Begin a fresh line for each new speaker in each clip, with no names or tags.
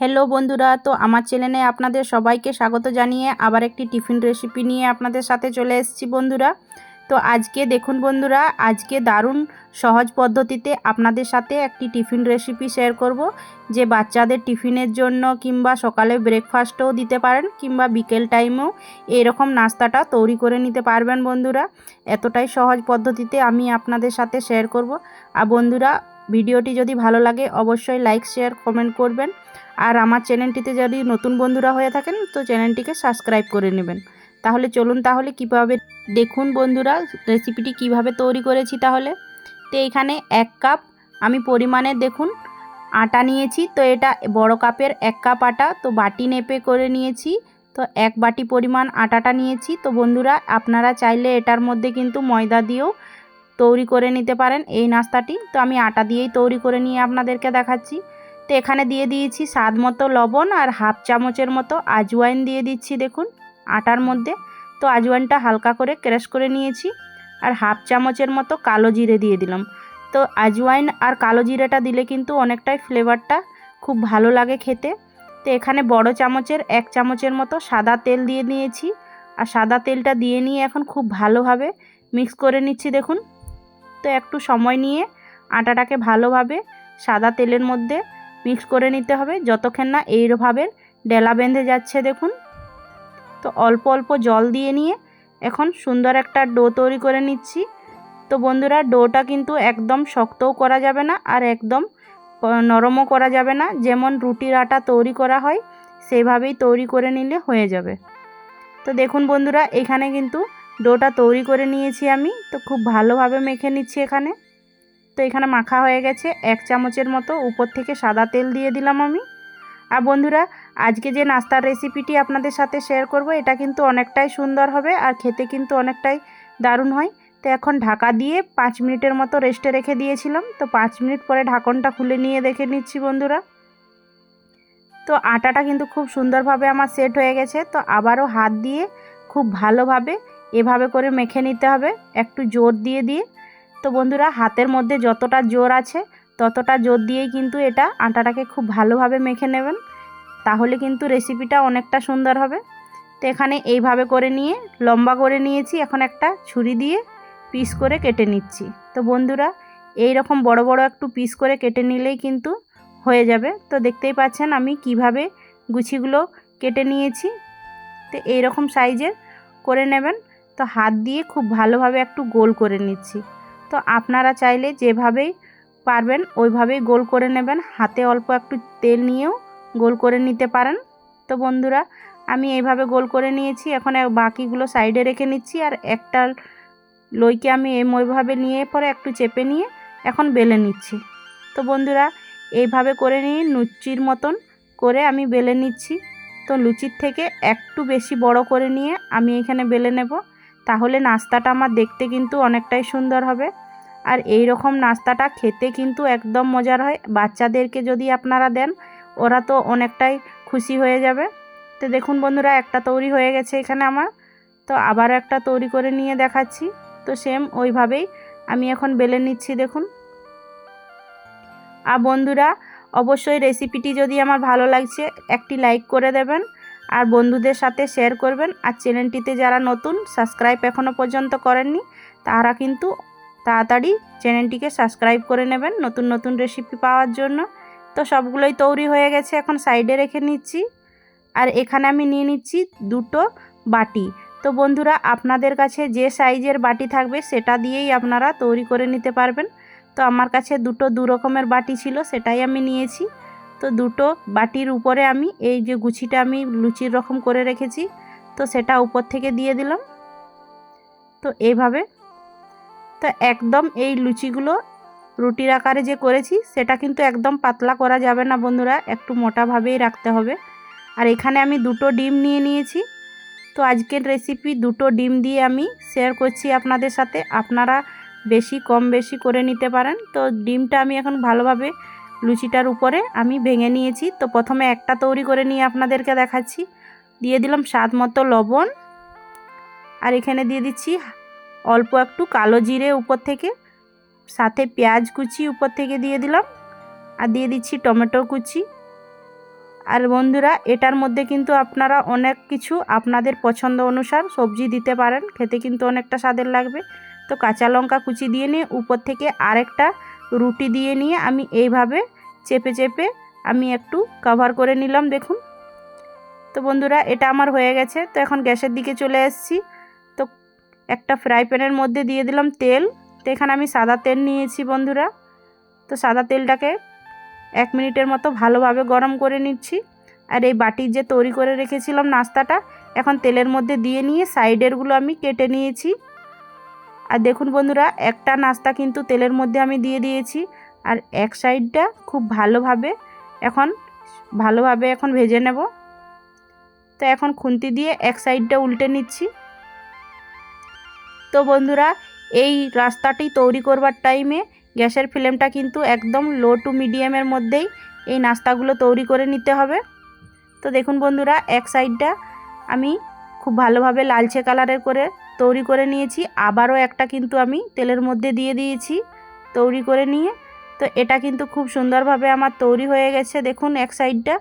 Hello বন্ধুরা, তো আমার চ্যানেলে আপনাদের সবাইকে স্বাগত জানিয়ে আবার একটি টিফিন রেসিপি নিয়ে আপনাদের সাথে চলে এসেছি বন্ধুরা। তো আজকে দেখুন বন্ধুরা, আজকে দারুণ সহজ পদ্ধতিতে আপনাদের সাথে একটি টিফিন রেসিপি শেয়ার করব, যে বাচ্চাদের টিফিনের জন্য কিংবা সকালে ব্রেকফাস্টও দিতে পারেন কিংবা বিকেল টাইমেও এরকম নাস্তাটা তৈরি করে নিতে পারবেন বন্ধুরা। এতটাই সহজ পদ্ধতিতে আমি আপনাদের সাথে শেয়ার করব। আর বন্ধুরা, ভিডিওটি যদি ভালো লাগে অবশ্যই লাইক শেয়ার কমেন্ট করবেন। আর আমার চ্যানেলটিতে যদি নতুন বন্ধুরা হয়ে থাকেন, তো চ্যানেলটিকে সাবস্ক্রাইব করে নেবেন। তাহলে চলুন তাহলে কীভাবে দেখুন বন্ধুরা রেসিপিটি কীভাবে তৈরি করেছি তাহলে? তো এখানে এক কাপ আমি পরিমাণে দেখুন আটা নিয়েছি, তো এটা বড় কাপের এক কাপ আটা, তো বাটি নেপে করে নিয়েছি, তো এক বাটি পরিমাণ আটাটা নিয়েছি। তো বন্ধুরা, আপনারা চাইলে এটার মধ্যে কিন্তু ময়দা দিয়েও তৈরি করে নিতে পারেন এই নাস্তাটি। তো আমি আটা দিয়েই তৈরি করে নিয়ে আপনাদেরকে দেখাচ্ছি। তো এখানে দিয়ে দিয়েছি স্বাদ মতো লবণ আর হাফ চামচের মতো আজওয়াইন দিয়ে দিচ্ছি দেখুন আটার মধ্যে। তো আজওয়াইনটা হালকা করে ক্রাশ করে নিয়েছি আর হাফ চামচের মতো কালো জিরে দিয়ে দিলাম। তো আজওয়াইন আর কালো জিরেটা দিলে কিন্তু অনেকটাই ফ্লেভারটা খুব ভালো লাগে খেতে। তো এখানে বড় চামচের এক চামচের মতো সাদা তেল দিয়ে নিয়েছি আর সাদা তেলটা দিয়ে নিয়ে এখন খুব ভালোভাবে মিক্স করে নিচ্ছি দেখুন। তো একটু সময় নিয়ে আটাটাকে ভালোভাবে সাদা তেলের মধ্যে মিক্স করে নিতে হবে। যতক্ষণ না এইভাবে ডেলা বেঁধে যাচ্ছে, দেখুন। তো অল্প অল্প জল দিয়ে নিয়ে এখন সুন্দর একটা ডো তৈরি করে নিচ্ছি। তো বন্ধুরা, ডোটা কিন্তু একদম শক্তও করা যাবে না আর একদম নরমও করা যাবে না। যেমন রুটির আটা তৈরি করা হয়, সেভাবেই তৈরি করে নিলে হয়ে যাবে। তো দেখুন বন্ধুরা, এখানে কিন্তু ডোটা তৈরি করে নিয়েছি আমি। তো খুব ভালোভাবে মেখে নিচ্ছি এখানে। তো এখানে মাখা হয়ে গেছে। এক চামচের মতো উপর থেকে সাদা তেল দিয়ে দিলাম আমি। আর বন্ধুরা, আজকে যে নাস্তার রেসিপিটি আপনাদের সাথে শেয়ার করব, এটা কিন্তু অনেকটাই সুন্দর হবে আর খেতে কিন্তু অনেকটাই দারুণ হয়। তো এখন ঢাকা দিয়ে পাঁচ মিনিটের মতো রেস্টে রেখে দিয়েছিলাম। তো পাঁচ মিনিট পরে ঢাকনটা খুলে নিয়ে দেখে নিচ্ছি বন্ধুরা। তো আটাটা কিন্তু খুব সুন্দরভাবে আমার সেট হয়ে গেছে। তো আবারও হাত দিয়ে খুব ভালোভাবে এভাবে করে মেখে নিতে হবে। একটু জোর দিয়ে দিয়ে তো বন্ধুরা, হাতের মধ্যে যতটা জোর আছে, ততটা জোর দিয়েই কিন্তু এটা আটাটাকে খুব ভালোভাবে মেখে নেবেন। তাহলে কিন্তু রেসিপিটা অনেকটা সুন্দর হবে। তো এখানে এইভাবে করে নিয়ে, লম্বা করে নিয়েছি, এখন একটা ছুরি দিয়ে পিস করে কেটে নিচ্ছি। তো বন্ধুরা এই রকম বড় বড় একটু পিস করে কেটে নিলেই কিন্তু হয়ে যাবে। তো দেখতেই পাচ্ছেন আমি কীভাবে গুছিগুলো কেটে নিয়েছি। তো এই রকম সাইজের করে নেবেন। তো হাত দিয়ে খুব ভালোভাবে একটু গোল করে নিচ্ছি। তো আপনারা চাইলে যেভাবেই পারবেন, ওইভাবেই গোল করে নেবেন। হাতে অল্প একটু তেল নিয়েও গোল করে নিতে পারেন। তো বন্ধুরা, আমি এইভাবে গোল করে নিয়েছি। এখন বাকিগুলো সাইডে রেখে নিচ্ছি আর একটা লইকে আমি ওইভাবে নিয়ে পরে একটু চেপে নিয়ে এখন বেলে নিচ্ছি। তো বন্ধুরা, এইভাবে করে নিয়ে লুচির মতন করে আমি বেলে নিচ্ছি। তো লুচির থেকে একটু বেশি বড় করে নিয়ে আমি এখানে বেলে নেব। তাহলে নাস্তাটা আমার দেখতে কিন্তু অনেকটাই সুন্দর হবে। আর এই রকম নাস্তাটা খেতে কিন্তু একদম মজার হয়। বাচ্চাদেরকে যদি আপনারা দেন, ওরা তো অনেকটাই খুশি হয়ে যাবে। তো দেখুন বন্ধুরা, একটা তৈরি হয়ে গেছে এখানে আমার। তো আবার একটা তৈরি করে নিয়ে দেখাচ্ছি। তো সেম ওইভাবেই আমি এখন বেলে নিচ্ছি, দেখুন। আর বন্ধুরা, অবশ্যই রেসিপিটি যদি আমার ভালো লাগছে, একটি লাইক করে দেবেন আর বন্ধুদের সাথে শেয়ার করবেন। আর চ্যানেলটিতে যারা নতুন সাবস্ক্রাইব এখনও পর্যন্ত করেননি, তারা কিন্তু তাড়াতাড়ি চ্যানেলটিকে সাবস্ক্রাইব করে নেবেন নতুন নতুন রেসিপি পাওয়ার জন্য। তো সবগুলোই তৈরি হয়ে গেছে, এখন সাইডে রেখে নিচ্ছি। আর এখানে আমি নিয়ে নিচ্ছি দুটো বাটি। তো বন্ধুরা, আপনাদের কাছে যে সাইজের বাটি থাকবে সেটা দিয়েই আপনারা তৈরি করে নিতে পারবেন। তো আমার কাছে দুটো দু রকমের বাটি ছিল, সেটাই আমি নিয়েছি। তো দুটো বাটির উপরে আমি এই যে গুছিটা আমি লুচির রকম করে রেখেছি, তো সেটা উপর থেকে দিয়ে দিলাম। তো এইভাবে তো একদম এই লুচিগুলো রুটির আকারে যে করেছি, সেটা কিন্তু একদম পাতলা করা যাবে না বন্ধুরা, একটু মোটাভাবেই রাখতে হবে। আর এখানে আমি দুটো ডিম নিয়ে নিয়েছি। তো আজকের রেসিপি দুটো ডিম দিয়ে আমি শেয়ার করছি আপনাদের সাথে। আপনারা বেশি, কম, বেশি করে নিতে পারেন। তো ডিমটা আমি এখন ভালোভাবে লুচিটার উপরে আমি ভেঙে নিয়েছি। তো প্রথমে একটা তৈরি করে নিয়ে আপনাদেরকে দেখাচ্ছি। দিয়ে দিলাম স্বাদ মতো লবণ। আর এখানে দিয়ে দিচ্ছি অল্প একটু কালো জিরে উপর থেকে, সাথে পেঁয়াজ কুচি উপর থেকে দিয়ে দিলাম, আর দিয়ে দিচ্ছি টমেটো কুচি। আর বন্ধুরা, এটার মধ্যে কিন্তু আপনারা অনেক কিছু আপনাদের পছন্দ অনুসার সবজি দিতে পারেন, খেতে কিন্তু অনেকটা স্বাদের লাগবে। তো কাঁচা লঙ্কা কুচি দিয়ে নিয়ে উপর থেকে আরেকটা রুটি দিয়ে নিয়ে আমি এইভাবে চেপে চেপে আমি একটু কভার করে নিলাম, দেখুন। তো বন্ধুরা, এটা আমার হয়ে গেছে। তো এখন গ্যাসের দিকে চলে এসেছি। একটা ফ্রাই প্যানের মধ্যে দিয়ে দিলাম তেল। তো এখানে আমি সাদা তেল নিয়েছি বন্ধুরা। তো সাদা তেলটাকে এক মিনিটের মতো ভালোভাবে গরম করে নিচ্ছি। আর এই বাটির যে তৈরি করে রেখেছিলাম নাস্তাটা, এখন তেলের মধ্যে দিয়ে নিয়ে সাইডেরগুলো আমি কেটে নিয়েছি। আর দেখুন বন্ধুরা, একটা নাস্তা কিন্তু তেলের মধ্যে আমি দিয়ে দিয়েছি। আর এক সাইডটা খুব ভালোভাবে এখন ভালোভাবে এখন ভেজে নেব। তো এখন খুন্তি দিয়ে এক সাইডটা উল্টে নিচ্ছি। তো বন্ধুরা, এই রাস্তাটি তৈরি করবার টাইমে গ্যাসের ফ্লেমটা কিন্তু একদম লো টু মিডিয়ামের মধ্যেই এই নাস্তাগুলো তৈরি করে নিতে হবে। তো দেখুন বন্ধুরা, এক সাইডটা আমি খুব ভালোভাবে লালচে কালারের করে তৈরি করে নিয়েছি। আবারও একটা কিন্তু আমি তেলের মধ্যে দিয়ে দিয়েছি তৈরি করে নিয়ে। তো এটা কিন্তু খুব সুন্দরভাবে আমার তৈরি হয়ে গেছে। দেখুন, এক সাইডটা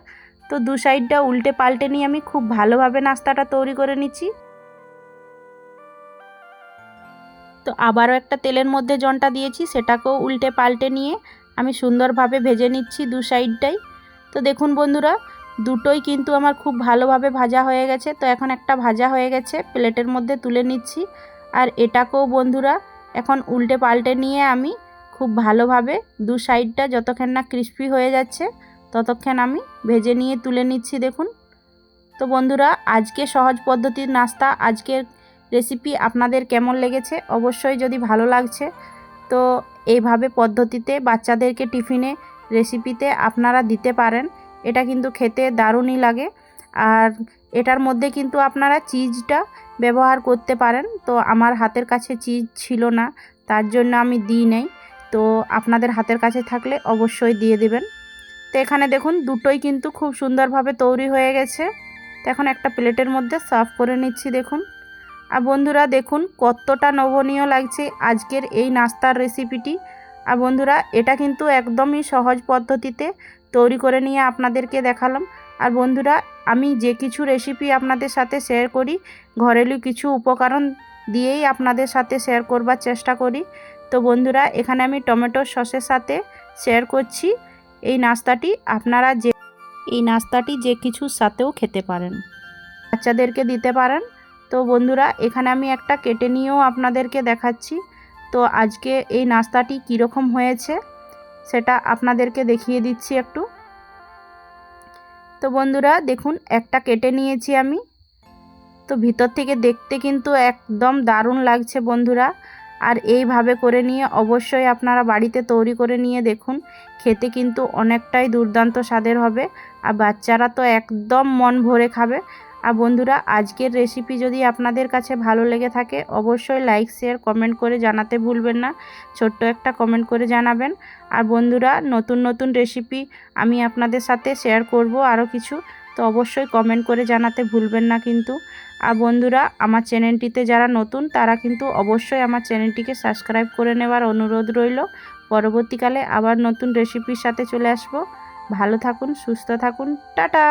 তো দু সাইডটা উল্টে পাল্টে নিয়ে আমি খুব ভালোভাবে নাস্তাটা তৈরি করে নিচ্ছি। তো আবারও একটা তেলের মধ্যে জনটা দিয়েছি, সেটাকেও উল্টে পাল্টে নিয়ে আমি সুন্দরভাবে ভেজে নিচ্ছি দু সাইডটাই। তো দেখুন বন্ধুরা, দুটোই কিন্তু আমার খুব ভালোভাবে ভাজা হয়ে গেছে। তো এখন একটা ভাজা হয়ে গেছে, প্লেটের মধ্যে তুলে নিচ্ছি। আর এটাকেও বন্ধুরা, এখন উল্টে পাল্টে নিয়ে আমি খুব ভালোভাবে দু সাইডটা যতক্ষণ না ক্রিস্পি হয়ে যাচ্ছে, ততক্ষণ আমি ভেজে নিয়ে তুলে নিচ্ছি, দেখুন। তো বন্ধুরা, আজকে সহজ পদ্ধতির নাস্তা, আজকের রেসিপি আপনাদের কেমন লেগেছে? অবশ্যই যদি ভালো লাগছে, তো এইভাবে পদ্ধতিতে বাচ্চাদেরকে টিফিনে রেসিপিতে আপনারা দিতে পারেন। এটা কিন্তু খেতে দারুণই লাগে। আর এটার মধ্যে কিন্তু আপনারা চিজটা ব্যবহার করতে পারেন। তো আমার হাতের কাছে চিজ ছিল না, তার জন্য আমি দিই নাই। তো আপনাদের হাতের কাছে থাকলে অবশ্যই দিয়ে দেবেন। তো এখানে দেখুন, দুটোই কিন্তু খুব সুন্দরভাবে তৈরি হয়ে গেছে। তো এখন একটা প্লেটের মধ্যে সার্ভ করে নিচ্ছি, দেখুন। আর বন্ধুরা দেখুন কতটা নবনীয় লাগছে আজকের এই নাস্তার রেসিপিটি আর বন্ধুরা এটা কিন্তু একদমই সহজ পদ্ধতিতে তৈরি করে নিয়ে আপনাদেরকে দেখালাম। আর বন্ধুরা আমি যে কিছু রেসিপি আপনাদের সাথে শেয়ার করি, ঘরেলু কিছু উপকরণ দিয়েই আপনাদের সাথে শেয়ার করবার চেষ্টা করি। তো বন্ধুরা এখানে আমি টমেটো সসের সাথে শেয়ার করছি। এই নাস্তাটি আপনারা যে, এই নাস্তাটি যে কিছুর সাথেও খেতে পারেন। বাচ্চাদেরকে দিতে পারেন। তো বন্ধুরা, এখানে আমি একটা কেটে নিয়েও আপনাদেরকে দেখাচ্ছি। তো আজকে এই নাস্তাটি কীরকম হয়েছে, সেটা আপনাদেরকে দেখিয়ে দিচ্ছি একটু। তো বন্ধুরা, দেখুন, একটা কেটে নিয়েছি আমি। তো ভিতর থেকে দেখতে কিন্তু একদম দারুণ লাগছে বন্ধুরা। আর এইভাবে করে নিয়ে অবশ্যই আপনারা বাড়িতে তৈরি করে নিয়ে দেখুন, খেতে কিন্তু অনেকটাই দুর্দান্ত স্বাদের হবে। আর বাচ্চারা তো একদম মন ভরে খাবে। আর বন্ধুরা, আজকের রেসিপি যদি আপনাদের কাছে ভালো লেগে থাকে, অবশ্যই লাইক শেয়ার কমেন্ট করে জানাতে ভুলবেন না। ছোট্ট একটা কমেন্ট করে জানাবেন। আর বন্ধুরা, নতুন নতুন রেসিপি আমি আপনাদের সাথে শেয়ার করব আরও কিছু, তো অবশ্যই কমেন্ট করে জানাতে ভুলবেন না কিন্তু। আর বন্ধুরা, আমার চ্যানেলটিতে যারা নতুন, তারা কিন্তু অবশ্যই আমার চ্যানেলটিকে সাবস্ক্রাইব করে নেওয়ার অনুরোধ রইল। পরবর্তীকালে আবার নতুন রেসিপির সাথে চলে আসব। ভালো থাকুন, সুস্থ থাকুন, টাটা!